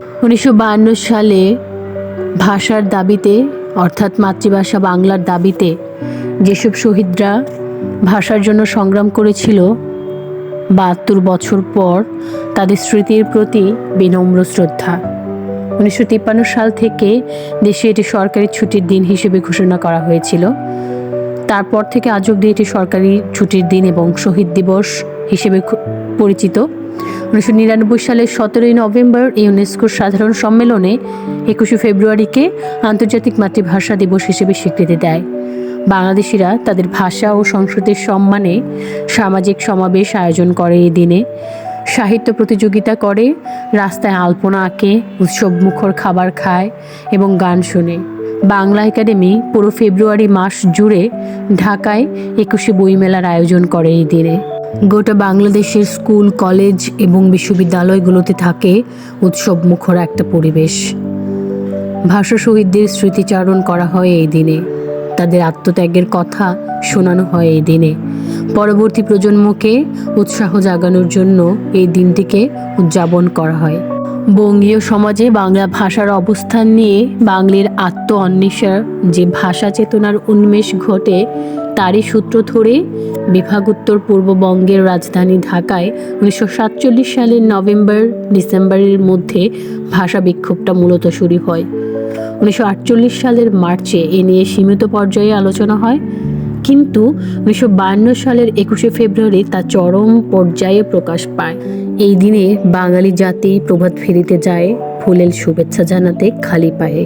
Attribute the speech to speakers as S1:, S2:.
S1: উনিশশো বায়ান্ন সালে ভাষার দাবিতে, অর্থাৎ মাতৃভাষা বাংলার দাবিতে, যেসব শহীদরা ভাষার জন্য সংগ্রাম করেছিল, বাহাত্তর বছর পর তাদের স্মৃতির প্রতি বিনম্র শ্রদ্ধা। উনিশশো তিপ্পান্ন সাল থেকে দেশে এটি সরকারি ছুটির দিন হিসেবে ঘোষণা করা হয়েছিল। তারপর থেকে আজ অব্দি এটি সরকারি ছুটির দিন এবং শহীদ দিবস হিসেবে পরিচিত। উনিশশো নিরানব্বই সালের সতেরোই নভেম্বর ইউনেস্কোর সাধারণ সম্মেলনে একুশে ফেব্রুয়ারিকে আন্তর্জাতিক মাতৃভাষা দিবস হিসেবে স্বীকৃতি দেয়। বাংলাদেশিরা তাদের ভাষা ও সংস্কৃতির সম্মানে সামাজিক সমাবেশ আয়োজন করে এই দিনে। সাহিত্য প্রতিযোগিতা করে, রাস্তায় আলপনা আঁকে, উৎসব মুখর খাবার খায় এবং গান শোনে। বাংলা একাডেমি পুরো ফেব্রুয়ারি মাস জুড়ে ঢাকায় একুশে বইমেলার আয়োজন করে এই দিনে। গোটা বাংলাদেশের স্কুল, কলেজ এবং বিশ্ববিদ্যালয়গুলোতে থাকে উৎসব মুখর একটা পরিবেশ। ভাষা শহীদদের স্মৃতিচারণ করা হয় এই দিনে। তাদের আত্মত্যাগের কথা শোনানো হয় এই দিনে। পরবর্তী প্রজন্মকে উৎসাহ জাগানোর জন্য এই দিনটিকে উদযাপন করা হয়। বঙ্গীয় সমাজে বাংলা ভাষার অবস্থান নিয়ে বাংলার আত্ম অন্বেষার যে ভাষা চেতনার উন্মেষ ঘটে, তারই সূত্র ধরে বিভাগোত্তর পূর্ববঙ্গের রাজধানী ঢাকায় উনিশশো সাতচল্লিশ সালের নভেম্বর ডিসেম্বরের মধ্যে ভাষা বিক্ষোভটা মূলত শুরু হয়। উনিশশো আটচল্লিশ সালের মার্চে এ নিয়ে সীমিত পর্যায়ে আলোচনা হয়। কিন্তু উনিশশো বায়ান্ন সালের একুশে ফেব্রুয়ারি তা চরম পর্যায়ে প্রকাশ পায়। এই দিনে বাঙালি জাতি প্রভাত ফেরিতে যায় ফুলের শুভেচ্ছা জানাতে খালি পায়ে।